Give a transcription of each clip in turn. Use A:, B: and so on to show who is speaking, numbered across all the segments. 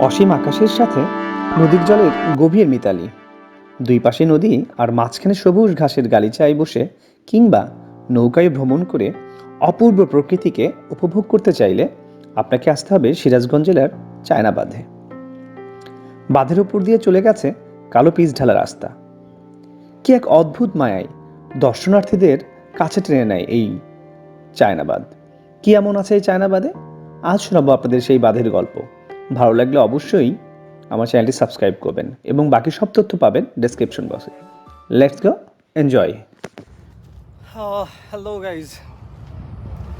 A: অসীম আকাশের সাথে নদীর জলের গভীর মিতালি। দুই পাশে নদী আর মাঝখানে সবুজ ঘাসের গালিচায় বসে কিংবা নৌকায় ভ্রমণ করে অপূর্ব প্রকৃতিকে উপভোগ করতে চাইলে আপনাকে আসতে হবে সিরাজগঞ্জ জেলার চায়না বাঁধে বাঁধের উপর দিয়ে চলে গেছে কালো পিচ ঢালা রাস্তা। কি এক অদ্ভুত মায়ায় দর্শনার্থীদের কাছে টেনে নেয় এই চায়নাবাদ কি এমন আছে এই চায়নাবাদে আজ শোনাবো আপনাদের সেই বাঁধের গল্প। ভালো লাগলে অবশ্যই আমার চ্যানেলটি সাবস্ক্রাইব করবেন এবং বাকি সব তথ্য পাবেন ডেসক্রিপশন বক্সে let's go enjoy
B: hello guys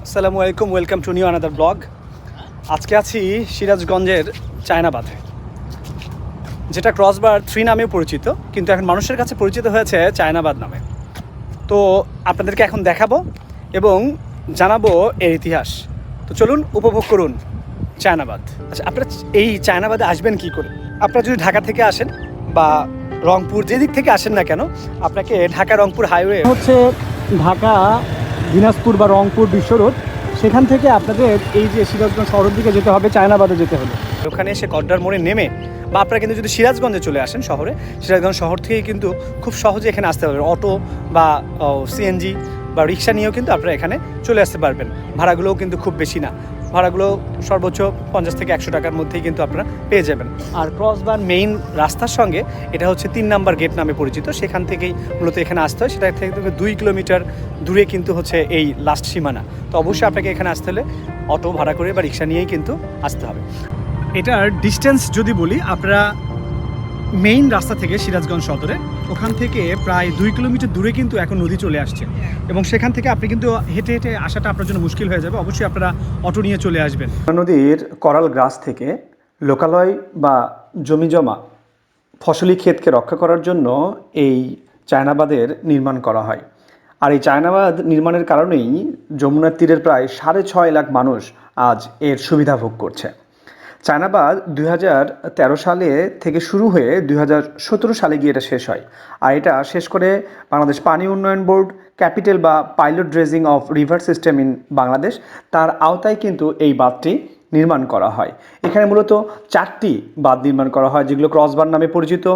B: আসসালামু আলাইকুম welcome to new another blog আজকে আছি সিরাজগঞ্জের চায়নাবাদে, যেটা ক্রসবার থ্রি নামে পরিচিত, কিন্তু এখন মানুষের কাছে পরিচিত হয়েছে চায়নাবাদ নামে। তো আপনাদেরকে এখন দেখাবো এবং জানাব এর ইতিহাস। তো চলুন, উপভোগ করুন। চায়নাবাদ। আচ্ছা আপনারা এই চায়নাবাদে আসবেন কি করে? আপনারা যদি ঢাকা থেকে আসেন বা রংপুর যেদিক থেকে আসেন না কেন, আপনাকে ঢাকা রংপুর হাইওয়ে হচ্ছে ঢাকা, দিনাজপুর বা রংপুর বিশ্ব রোড। সেখান থেকে আপনাদের এই যে সিরাজগঞ্জ শহরের দিকে যেতে হবে, চায়নাবাদে যেতে হবে। ওখানে এসে কড্ডার মোড়ে নেমে বা আপনারা কিন্তু যদি সিরাজগঞ্জে চলে আসেন শহরে, সিরাজগঞ্জ শহর থেকেই কিন্তু খুব সহজে এখানে আসতে পারবেন। অটো বা সিএনজি বা রিক্সা নিয়েও কিন্তু আপনারা এখানে চলে আসতে পারবেন। ভাড়াগুলোও কিন্তু খুব বেশি না। ভাড়াগুলো সর্বোচ্চ পঞ্চাশ থেকে একশো টাকার মধ্যেই কিন্তু আপনারা পেয়ে যাবেন। আর ক্রস ক্রসবার মেইন রাস্তার সঙ্গে এটা হচ্ছে তিন নাম্বার গেট নামে পরিচিত, সেখান থেকেই মূলত এখানে আসতে হয়। সেটা থেকে দুই কিলোমিটার দূরে কিন্তু হচ্ছে এই লাস্ট সীমানা। তো অবশ্যই আপনাকে এখানে আসতে হলে অটো ভাড়া করে বা রিক্সা নিয়েই কিন্তু আসতে হবে। এটার ডিস্টেন্স যদি বলি, আপনারা মেইন রাস্তা থেকে সিরাজগঞ্জ সদরে, ওখান থেকে প্রায় দুই কিলোমিটার দূরে কিন্তু এখন নদী চলে আসছে। এবং সেখান থেকে আপনি কিন্তু হেঁটে হেঁটে আসাটা আপনার জন্য মুশকিল হয়ে যাবে। অবশ্যই আপনারা অটো নিয়ে চলে আসবেন।
A: নদীর করাল গ্রাস থেকে লোকালয় বা জমি জমা ফসলি ক্ষেতকে রক্ষা করার জন্য এই চায়নাবাদের নির্মাণ করা হয়। আর এই চায়নাবাদ নির্মাণের কারণেই যমুনার তীরের প্রায় সাড়ে ছয় লাখ মানুষ আজ এর সুবিধা ভোগ করছে। চায়নাবাদ দুই হাজার তেরো সালে থেকে শুরু হয়ে দুই হাজার সতেরো সালে গিয়ে এটা শেষ হয়। আর এটা শেষ করে বাংলাদেশ পানি উন্নয়ন বোর্ড, ক্যাপিটাল বা pilot dredging of river system in Bangladesh, তার আওতায় কিন্তু এই বাঁধটি নির্মাণ করা হয়। এখানে মূলত চারটি বাঁধ নির্মাণ করা হয়, যেগুলো ক্রসবার নামে পরিচিত।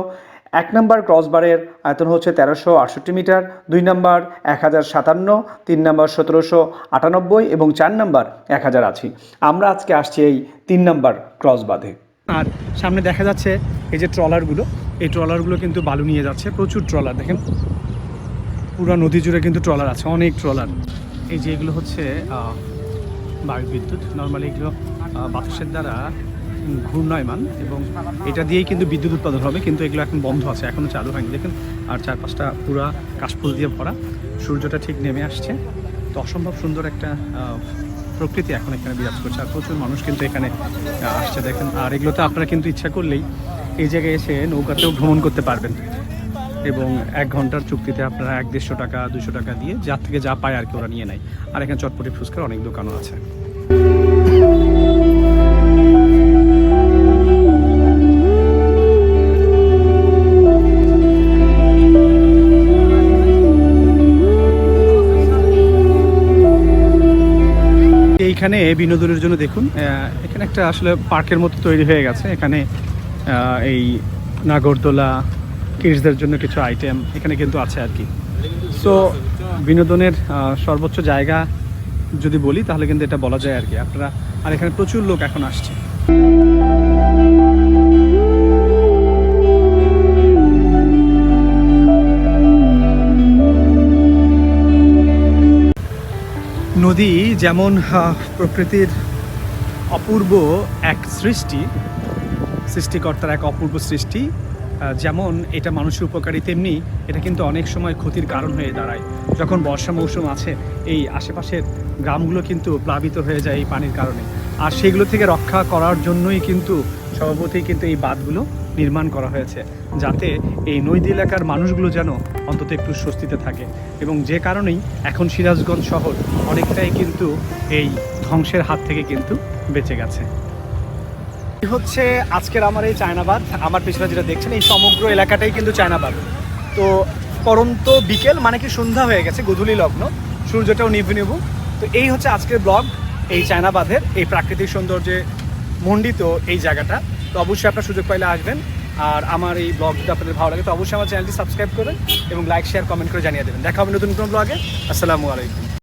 A: এক নম্বর ক্রসবারের আয়তন হচ্ছে তেরোশো আটষট্টি মিটার, দুই নম্বর এক হাজার সাতান্ন, তিন নম্বর সতেরোশো আটানব্বই এবং চার নম্বর এক হাজার আশি। আমরা আজকে আসছি এই তিন নম্বর ক্রস বাঁধে।
B: আর সামনে দেখা যাচ্ছে এই যে ট্রলারগুলো এই ট্রলারগুলো কিন্তু বালু নিয়ে যাচ্ছে, প্রচুর ট্রলার, দেখেন। পুরো নদী জুড়ে কিন্তু ট্রলার আছে, অনেক ট্রলার। এই যে এগুলো হচ্ছে বায়ু বিদ্যুৎ নর্মালি এগুলো বাতাসের দ্বারা ঘূর্ণায়মান এবং এটা দিয়েই কিন্তু বিদ্যুৎ উৎপাদন হবে, কিন্তু এগুলো এখন বন্ধ আছে এখনও চালু হয়নি। দেখেন, আর চারপাশটা পুরা কাশফুল দিয়ে ভরা। সূর্যটা ঠিক নেমে আসছে। তো অসম্ভব সুন্দর একটা প্রকৃতি এখন এখানে বিরাজ করছে, আর প্রচুর মানুষ কিন্তু এখানে আসছে। দেখেন, আর এগুলোতে আপনারা কিন্তু ইচ্ছা করলেই এই জায়গায় এসে নৌকাতেও ভ্রমণ করতে পারবেন। এবং এক ঘণ্টার চুক্তিতে আপনারা এক দেড়শো টাকা, দুশো টাকা দিয়ে যার থেকে যা পায় আর কি ওরা নিয়ে নেয়। আর এখানে চটপটি ফুচকার অনেক দোকানও আছে। এইখানে বিনোদনের জন্য দেখুন এখানে একটা আসলে পার্কের মতো তৈরি হয়ে গেছে। এখানে এই নাগরদোলা, কিডসদের জন্য কিছু আইটেম এখানে কিন্তু আছে আর কি। সো বিনোদনের সর্বোচ্চ জায়গা যদি বলি, তাহলে কিন্তু এটা বলা যায় আর কি। আপনারা, আর এখানে প্রচুর লোক এখন আসছে। নদী যেমন প্রকৃতির অপূর্ব এক সৃষ্টি, সৃষ্টিকর্তার এক অপূর্ব সৃষ্টি যেমন এটা মানুষের উপকারী, তেমনি এটা কিন্তু অনেক সময় ক্ষতির কারণ হয়ে দাঁড়ায়। যখন বর্ষা মৌসুম আছে, এই আশেপাশের গ্রামগুলো কিন্তু প্লাবিত হয়ে যায় এই পানির কারণে। আর সেগুলো থেকে রক্ষা করার জন্যই কিন্তু স্বভাবতই কিন্তু এই বাঁধগুলো নির্মাণ করা হয়েছে, যাতে এই নদী এলাকার মানুষগুলো যেন অন্তত একটু স্বস্তিতে থাকে। এবং যে কারণেই এখন সিরাজগঞ্জ শহর অনেকটাই কিন্তু এই ধ্বংসের হাত থেকে কিন্তু বেঁচে গেছে। হচ্ছে আজকের আমার এই চায়নাবাদ। আমার পিছনে যেটা দেখছেন, এই সমগ্র এলাকাটাই কিন্তু চায়নাবাদ। তো পরন্ত বিকেল মানে কি সন্ধ্যা হয়ে গেছে, গধূলি লগ্ন। সূর্যটাও নিভু নিভু। তো এই হচ্ছে আজকের ব্লগ, এই চায়নাবাদের এই প্রাকৃতিক সৌন্দর্যে মণ্ডিত এই জায়গাটা। তো অবশ্যই আপনার সুযোগ পাইলে আসবেন। আর আমার এই ব্লগ যদি আপনাদের ভালো লাগে, তো অবশ্যই আমার চ্যানেলটি সাবস্ক্রাইব করবেন এবং লাইক শেয়ার কমেন্ট করে জানিয়ে দেবেন। দেখা হবে নতুন কোনো ব্লগে আসসালামু আলাইকুম।